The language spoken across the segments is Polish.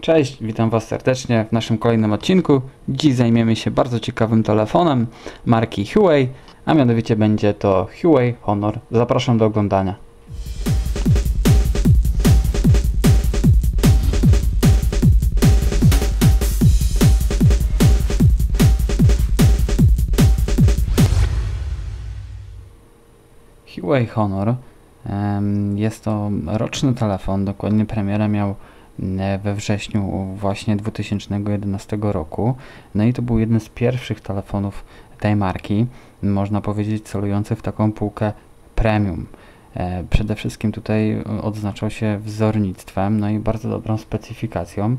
Cześć, witam Was serdecznie w naszym kolejnym odcinku. Dziś zajmiemy się bardzo ciekawym telefonem marki Huawei, a mianowicie będzie to Huawei Honor. Zapraszam do oglądania. Huawei Honor jest to roczny telefon, dokładnie premiera miał we wrześniu właśnie 2011 roku. No i to był jeden z pierwszych telefonów tej marki, można powiedzieć celujący w taką półkę premium. E, Przede wszystkim tutaj odznaczał się wzornictwem, no i bardzo dobrą specyfikacją.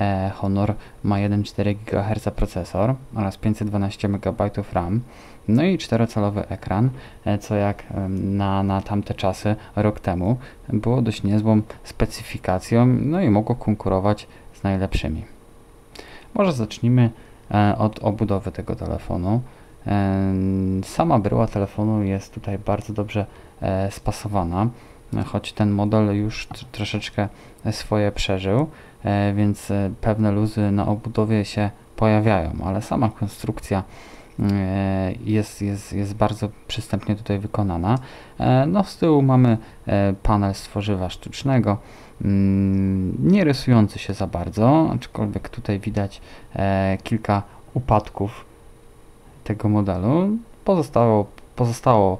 E, Honor ma 1,4 GHz procesor oraz 512 MB RAM. No i czterocalowy ekran, e, co jak na, na tamte czasy, rok temu, było dość niezłą specyfikacją, no i mogło konkurować z najlepszymi. Może zacznijmy e, od obudowy tego telefonu. Sama bryła telefonu jest tutaj bardzo dobrze spasowana, choć ten model już tr- troszeczkę swoje przeżył, e, więc e, pewne luzy na obudowie się pojawiają, ale sama konstrukcja e, jest, jest, jest bardzo przystępnie tutaj wykonana. No z tyłu mamy panel z tworzywa sztucznego, mm, nie rysujący się za bardzo, aczkolwiek tutaj widać kilka upadków tego modelu. Pozostało, pozostało,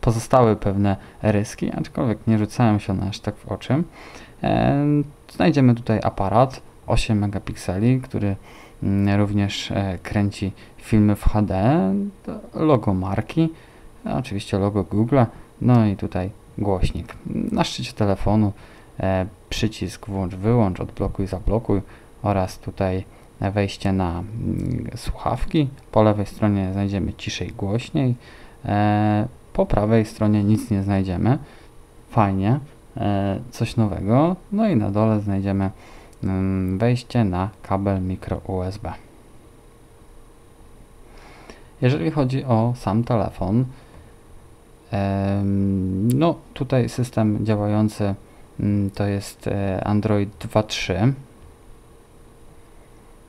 pozostały pewne ryski, aczkolwiek nie rzucają się one aż tak w oczy. E, Znajdziemy tutaj aparat 8 megapikseli, który mm, również e, kręci filmy w HD, logo marki, oczywiście logo Google, no i tutaj głośnik. Na szczycie telefonu e, przycisk włącz, wyłącz, odblokuj, zablokuj oraz tutaj wejście na mm, słuchawki. Po lewej stronie znajdziemy ciszej, głośniej. Po prawej stronie nic nie znajdziemy. Fajnie, e, coś nowego. No i na dole znajdziemy mm, wejście na kabel mikro USB. Jeżeli chodzi o sam telefon, no tutaj system działający mm, to jest e, Android 2.3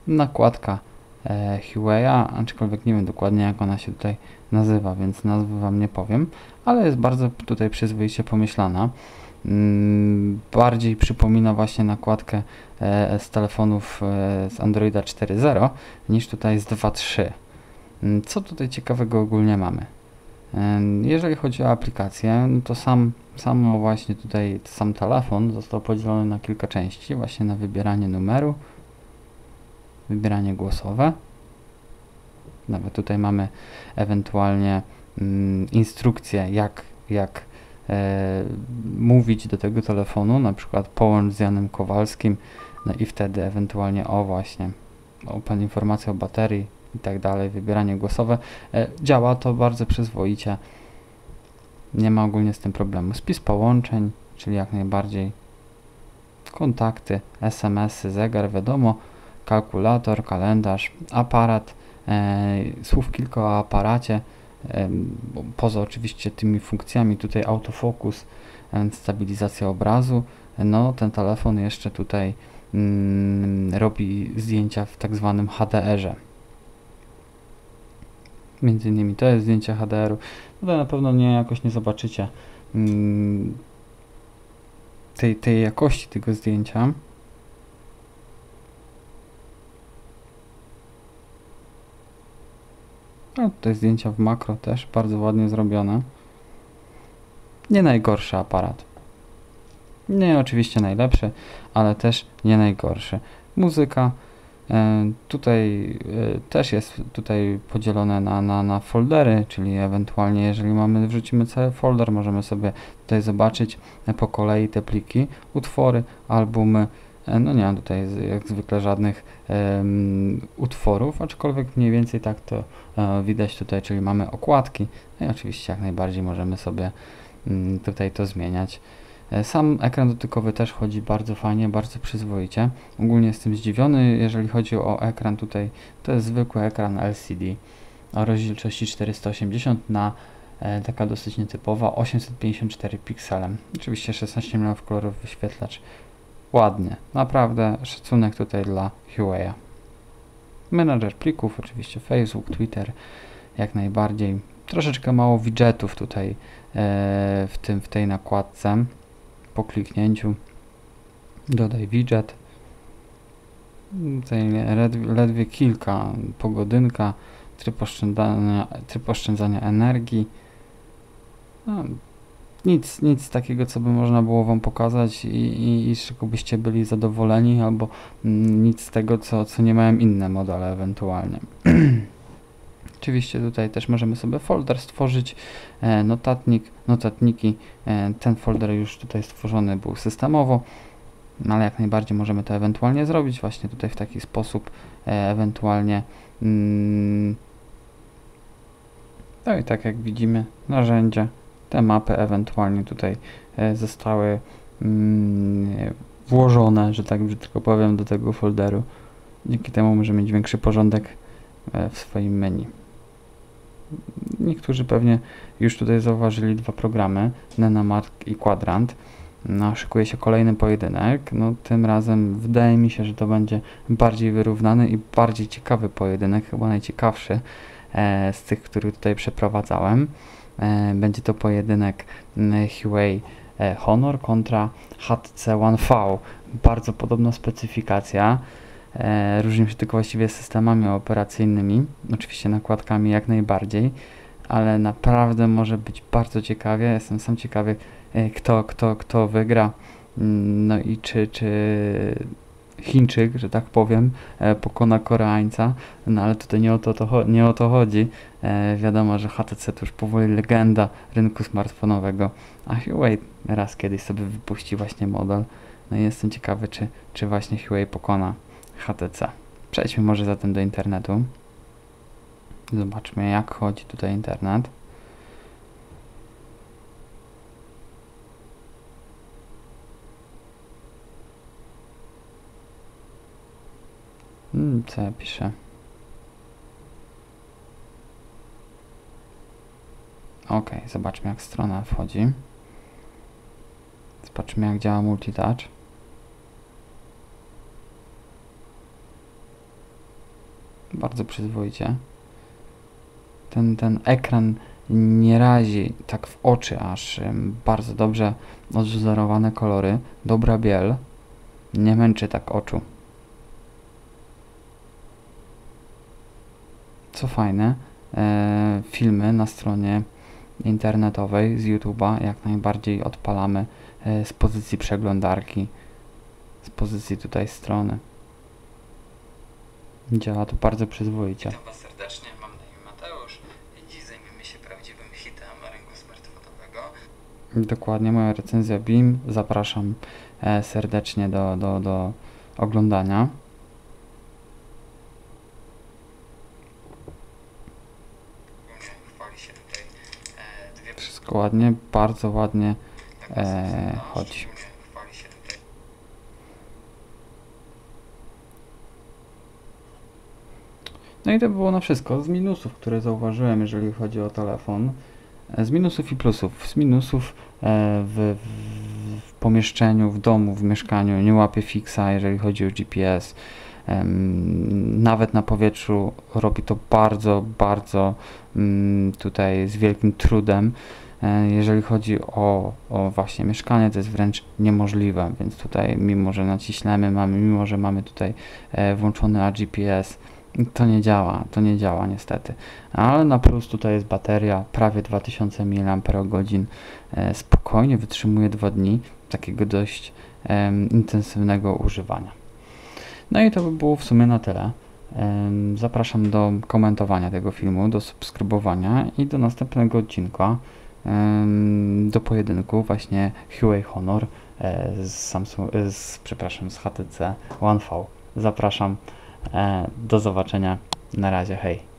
nakładka e, Huawei'a, aczkolwiek nie wiem dokładnie jak ona się tutaj nazywa, więc nazwy Wam nie powiem, ale jest bardzo tutaj przyzwoicie pomyślana. Mm, bardziej przypomina właśnie nakładkę e, z telefonów e, z Androida 4.0 niż tutaj z 2.3. Mm, Co tutaj ciekawego ogólnie mamy? Em, Jeżeli chodzi o aplikację, no to sam, samo właśnie tutaj sam telefon został podzielony na kilka części, właśnie na wybieranie numeru, wybieranie głosowe. Nawet tutaj mamy ewentualnie mm, instrukcję, jak, jak e, mówić do tego telefonu, na przykład połącz z Janem Kowalskim, no i wtedy ewentualnie o właśnie, open informacja o baterii i tak dalej, wybieranie głosowe. E, działa to bardzo przyzwoicie. Nie ma ogólnie z tym problemu. Spis połączeń, czyli jak najbardziej kontakty, SMS-y, zegar, wiadomo, kalkulator, kalendarz, aparat, słów kilka o aparacie, e, poza oczywiście tymi funkcjami tutaj autofokus, e, stabilizacja obrazu, no ten telefon jeszcze tutaj mm, robi zdjęcia w tak zwanym HDR-ze. Między innymi to jest zdjęcie HDR-u. Tutaj na pewno nie jakoś nie zobaczycie mm, tej, tej jakości tego zdjęcia. No, tutaj zdjęcia w makro też bardzo ładnie zrobione. Nie najgorszy aparat. Nie oczywiście najlepszy, ale też nie najgorszy. Muzyka e, tutaj e, też jest tutaj podzielone na, na, na foldery, czyli ewentualnie jeżeli mamy, wrzucimy cały folder, możemy sobie tutaj zobaczyć e, po kolei te pliki, utwory, albumy. E, No nie mam tutaj jak zwykle żadnych em, utworów, aczkolwiek mniej więcej tak to e, widać tutaj, czyli mamy okładki. No i oczywiście jak najbardziej możemy sobie mm, tutaj to zmieniać. E, Sam ekran dotykowy też chodzi bardzo fajnie, bardzo przyzwoicie. Ogólnie jestem zdziwiony, jeżeli chodzi o ekran tutaj, to jest zwykły ekran LCD o rozdzielczości 480 na e, taka dosyć nietypowa 854 piksele. Oczywiście 16 mm kolorowy wyświetlacz ładnie. Naprawdę szacunek tutaj dla Huawei'a. Menadżer plików, oczywiście Facebook, Twitter, jak najbardziej. Troszeczkę mało widgetów tutaj e, w, tym, w tej nakładce. Po kliknięciu dodaj widget. Tutaj ledwie, ledwie kilka, pogodynka, tryb oszczędzania, tryb oszczędzania energii. No, nic, nic takiego, co by można było Wam pokazać i, i, i byście byli zadowoleni, albo mm, nic z tego, co, co nie mają inne modele ewentualnie. Oczywiście tutaj też możemy sobie folder stworzyć, e, notatnik, notatniki, e, ten folder już tutaj stworzony był systemowo, no ale jak najbardziej możemy to ewentualnie zrobić właśnie tutaj w taki sposób, e, ewentualnie mm, no i tak jak widzimy, narzędzie, te mapy ewentualnie tutaj e, zostały mm, włożone, że tak brzydko powiem, do tego folderu. Dzięki temu możemy mieć większy porządek e, w swoim menu. Niektórzy pewnie już tutaj zauważyli dwa programy, Nenamark i Quadrant. No, szykuje się kolejny pojedynek. No, tym razem wydaje mi się, że to będzie bardziej wyrównany i bardziej ciekawy pojedynek, chyba najciekawszy e, z tych, który tutaj przeprowadzałem. E, będzie to pojedynek Huawei e, Honor kontra HTC One V. Bardzo podobna specyfikacja. E, różnią się tylko właściwie systemami operacyjnymi, oczywiście nakładkami jak najbardziej, ale naprawdę może być bardzo ciekawie. Jestem sam ciekawy, kto, kto, kto wygra. Mm, no i czy, czy Chińczyk, że tak powiem, e, pokona Koreańca, no ale tutaj nie o to, to nie o to chodzi. E, wiadomo, że HTC to już powoli legenda rynku smartfonowego, a Huawei raz kiedyś sobie wypuści właśnie model. No i jestem ciekawy, czy, czy właśnie Huawei pokona HTC. Przejdźmy może zatem do internetu. Zobaczmy, jak chodzi tutaj internet. Co ja piszę? Ok, zobaczmy jak strona wchodzi. Zobaczmy jak działa multitouch. Bardzo przyzwoicie. Ten, ten ekran nie razi tak w oczy, aż bardzo dobrze odwzorowane kolory, dobra biel, nie męczy tak oczu. Co fajne, e, filmy na stronie internetowej z YouTube'a jak najbardziej odpalamy e, z pozycji przeglądarki, z pozycji tutaj strony. Działa to bardzo przyzwoicie. Witam Was serdecznie, mam na imię Mateusz. Dziś zajmiemy się prawdziwym hitem rynku smartfonowego. Dokładnie, moja recenzja BIM. Zapraszam e, serdecznie do, do, do oglądania. Wszystko ładnie, bardzo ładnie e, chodzi. No i to było na wszystko. Z minusów, które zauważyłem, jeżeli chodzi o telefon. E, z minusów i plusów. Z minusów e, w, w, w pomieszczeniu, w domu, w mieszkaniu nie łapie fixa, jeżeli chodzi o GPS nawet na powietrzu robi to bardzo, bardzo mm, tutaj z wielkim trudem. E, jeżeli chodzi o, o właśnie mieszkanie, to jest wręcz niemożliwe, więc tutaj mimo, że naciśniemy, mamy, mimo, że mamy tutaj e, włączony AGPS, to nie działa, to nie działa niestety. Ale na plus tutaj jest bateria, prawie 2000 mAh, e, spokojnie wytrzymuje 2 dni takiego dość intensywnego używania. No i to by było w sumie na tyle. Zapraszam do komentowania tego filmu, do subskrybowania i do następnego odcinka, do pojedynku właśnie Huawei Honor e, z, Samsung, e, z, przepraszam, z HTC One V. Zapraszam, e, do zobaczenia, na razie, hej.